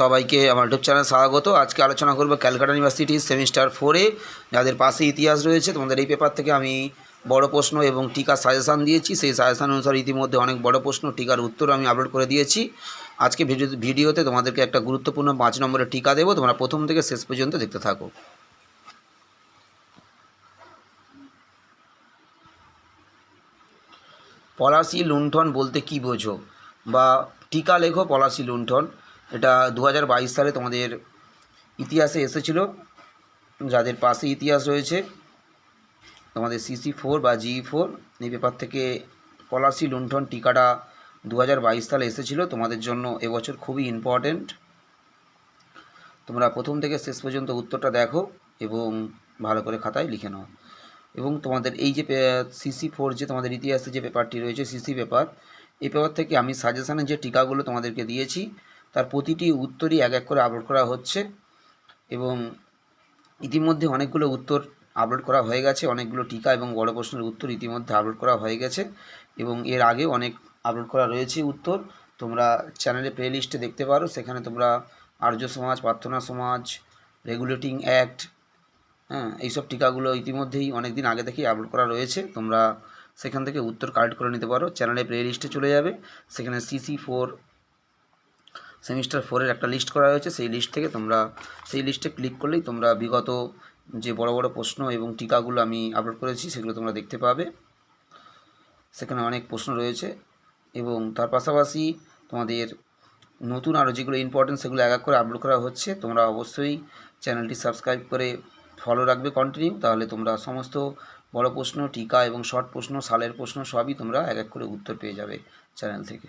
সবাইকে আমার YouTube channel স্বাগত। আজকে আলোচনা করব ক্যালকাটা ইউনিভার্সিটির সেমিস্টার ফোরে। যাদের পাশে ইতিহাস রয়েছে, তোমাদের এই পেপার থেকে আমি বড় প্রশ্ন এবং টিকার সাজেশান দিয়েছি। সেই সাজেশান অনুসারে ইতিমধ্যে অনেক বড় প্রশ্ন, টিকার উত্তর আমি আপলোড করে দিয়েছি। আজকে ভিডিও, ভিডিওতে তোমাদেরকে একটা গুরুত্বপূর্ণ পাঁচ নম্বরের টিকা দেবো। তোমরা প্রথম থেকে শেষ পর্যন্ত দেখতে থাকো। পলাশি লুণ্ঠন বলতে কি বোঝো? বা টিকা লেখো পলাশি লুণ্ঠন। এটা দু হাজার বাইশ সালে তোমাদের ইতিহাসে এসেছিল, যাদের পাশে ইতিহাস রয়েছে, তোমাদের সিসি ফোর বা জি ফোর এই পেপার থেকে পলাশি লুণ্ঠন টিকাটা দু হাজার বাইশ সালে এসেছিল, তোমাদের জন্য এবছর খুবই ইম্পর্ট্যান্ট তোমরা প্রথম থেকে শেষ পর্যন্ত উত্তরটা দেখো এবং ভালো করে খাতায় লিখে নাও। এবং তোমাদের এই যে সিসি ফোর যে তোমাদের ইতিহাসে যে পেপারটি রয়েছে সিসি পেপার এই পেপার থেকে আমি সাজেশানে যে টিকাগুলো তোমাদেরকে দিয়েছি তার প্রতিটি উত্তরই এক এক করে আপলোড করা হচ্ছে এবং ইতিমধ্যে অনেকগুলো উত্তর আপলোড করা হয়ে গেছে, অনেকগুলো টিকা এবং বড় প্রশ্নের উত্তর ইতিমধ্যে আপলোড করা হয়ে গেছে এবং এর আগেও অনেক আপলোড করা রয়েছে উত্তর। তোমরা চ্যানেলে প্লে লিস্টে দেখতে পারো, সেখানে তোমরা আর্য সমাজ, প্রার্থনা সমাজ রেগুলেটিং অ্যাক্ট হ্যাঁ এইসব টিকাগুলো ইতিমধ্যেই অনেক দিন আগে থেকেই আপলোড করা রয়েছে। তোমরা সেখান থেকে উত্তর কালেক্ট করে নিতে পারো। চ্যানেলে প্লে লিস্টে চলে যাবে, সেখানে সিসি ফোর সেমিস্টার ফোরের একটা লিস্ট করা হয়েছে। সেই লিস্ট থেকে তোমরা, সেই লিস্টে ক্লিক করলেই তোমরা বিগত যে বড় বড় প্রশ্ন এবং টিকাগুলো আমি আপলোড করেছি, সেগুলো তোমরা দেখতে পাবে। সেখানে অনেক প্রশ্ন রয়েছে এবং তার পাশাপাশি তোমাদের নতুন আরও যেগুলো ইম্পর্টেন্ট সেগুলো এক এক করে আপলোড করা হচ্ছে, তোমরা অবশ্যই চ্যানেলটি সাবস্ক্রাইব করে ফলো রাখবে কন্টিনিউ তাহলে তোমরা সমস্ত বড় প্রশ্ন, টিকা এবং শর্ট প্রশ্ন, সালের প্রশ্ন সবই তোমরা এক এক করে উত্তর পেয়ে যাবে চ্যানেল থেকে।